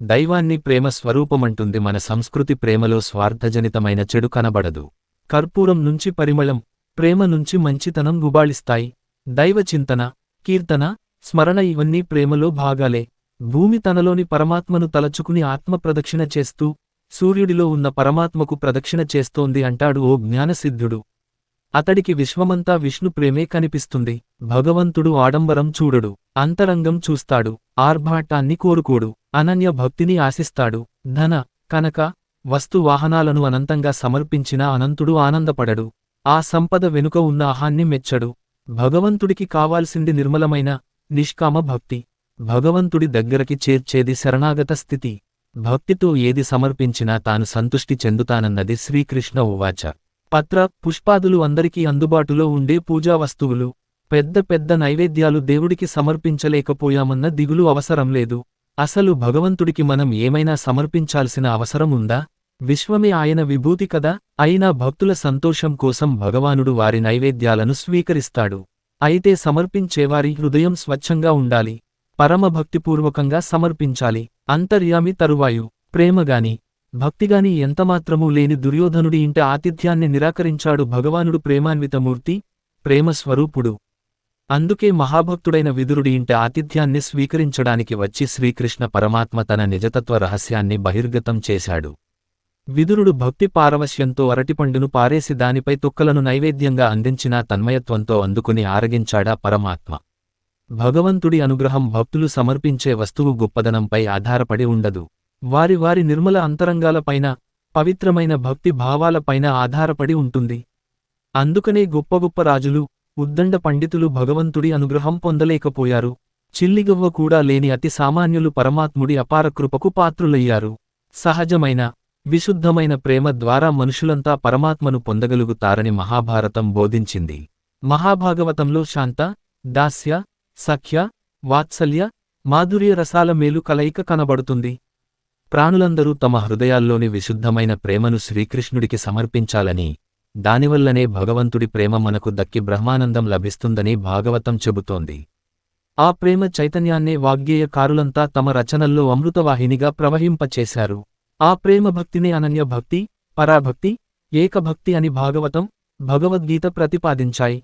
దైవాన్ని ప్రేమ స్వరూపమంటుంది మన సంస్కృతి ప్రేమలో స్వార్థజనితమైన చెడు కనబడదు. కర్పూరం నుంచి పరిమళం ప్రేమ నుంచి మంచితనం గుబాళిస్తాయి. దైవ చింతన కీర్తన స్మరణ ఇవన్నీ ప్రేమలో భాగాలే. భూమి తనలోని పరమాత్మను తలచుకుని ఆత్మ ప్రదక్షిణ చేస్తూ సూర్యుడిలో ఉన్న పరమాత్మకు ప్రదక్షిణ చేస్తోంది అంటాడు ఓ జ్ఞానసిద్ధుడు. అతడికి విశ్వమంతా విష్ణు ప్రేమే కనిపిస్తుంది. భగవంతుడు ఆడంబరం చూడడు. అంతరంగం చూస్తాడు. ఆర్భాటాన్ని కోరుకోడు. అనన్య భక్తిని ఆశిస్తాడు. ధన కనక వస్తు వాహనాలను అనంతంగా సమర్పించిన అనంతుడు ఆనందపడడు. ఆ సంపద వెనుక ఉన్న ఆహాన్ని మెచ్చడు. భగవంతుడికి కావాల్సింది నిర్మలమైన నిష్కామ భక్తి. భగవంతుడి దగ్గరకి చేర్చేది శరణాగత స్థితి. భక్తితో ఏది సమర్పించినా తాను సంతుష్టి చెందుతానన్నది శ్రీకృష్ణ ఉవాచ. పత్ర పుష్పాదులు అందరికీ అందుబాటులో ఉండే పూజా వస్తువులు. పెద్ద పెద్ద నైవేద్యాలు దేవుడికి సమర్పించలేకపోయామన్న దిగులు అవసరం లేదు. అసలు భగవంతుడికి మనం ఏమైనా సమర్పించాల్సిన అవసరం ఉందా? విశ్వమే ఆయన విభూతి కదా? అయినా భక్తుల సంతోషం కోసం భగవానుడు వారి నైవేద్యాలను స్వీకరిస్తాడు. అయితే సమర్పించేవారి హృదయం స్వచ్ఛంగా ఉండాలి. పరమభక్తిపూర్వకంగా సమర్పించాలి. అంతర్యామి తరువాయు. ప్రేమగాని. భక్తిగాని ఎంతమాత్రమూ లేని దుర్యోధనుడి ఇంట ఆతిథ్యాన్ని నిరాకరించాడు భగవానుడు ప్రేమాన్వితమూర్తి ప్రేమస్వరూపుడు. అందుకే మహాభక్తుడైన విదురుడి ఇంట ఆతిథ్యాన్ని స్వీకరించడానికి వచ్చి శ్రీకృష్ణ పరమాత్మ తన నిజతత్వ రహస్యాన్ని బహిర్గతం చేశాడు. విదురుడు భక్తి పారవశ్యంతో అరటిపండును పారేసి దానిపై తుక్కలను నైవేద్యంగా అందించినా తన్మయత్వంతో అందుకుని ఆరగించాడా పరమాత్మ. భగవంతుడి అనుగ్రహం భక్తులు సమర్పించే వస్తువు గొప్పదనంపై ఆధారపడి ఉండదు. వారి వారి నిర్మల అంతరంగాలపైన పవిత్రమైన భక్తి భావాలపైన ఆధారపడి ఉంటుంది. అందుకనే గొప్ప గొప్ప రాజులు ఉద్దండ పండితులు భగవంతుడి అనుగ్రహం పొందలేకపోయారు. చిల్లిగవ్వ కూడా లేని అతి సామాన్యులు పరమాత్ముడి అపారకృపకు పాత్రులయ్యారు. సహజమైన విశుద్ధమైన ప్రేమ ద్వారా మనుషులంతా పరమాత్మను పొందగలుగుతారని మహాభారతం బోధించింది. మహాభాగవతంలో శాంత దాస్య సఖ్య వాత్సల్య మాధుర్య రసాల మేలు కలయిక కనబడుతుంది. ప్రాణులందరూ తమ హృదయాల్లోని విశుద్ధమైన ప్రేమను శ్రీకృష్ణుడికి సమర్పించాలని దానివల్లనే భగవంతుడి ప్రేమ మనకు దక్కి బ్రహ్మానందం లభిస్తుందని భాగవతం చెబుతోంది. ఆ ప్రేమ చైతన్యాన్నే వాగ్గేయకారులంతా తమ రచనల్లో అమృతవాహినిగా ప్రవహింపచేశారు. ఆ ప్రేమ భక్తినే అనన్య భక్తి పరాభక్తి ఏకభక్తి అని భాగవతం భగవద్గీత ప్రతిపాదించాయి.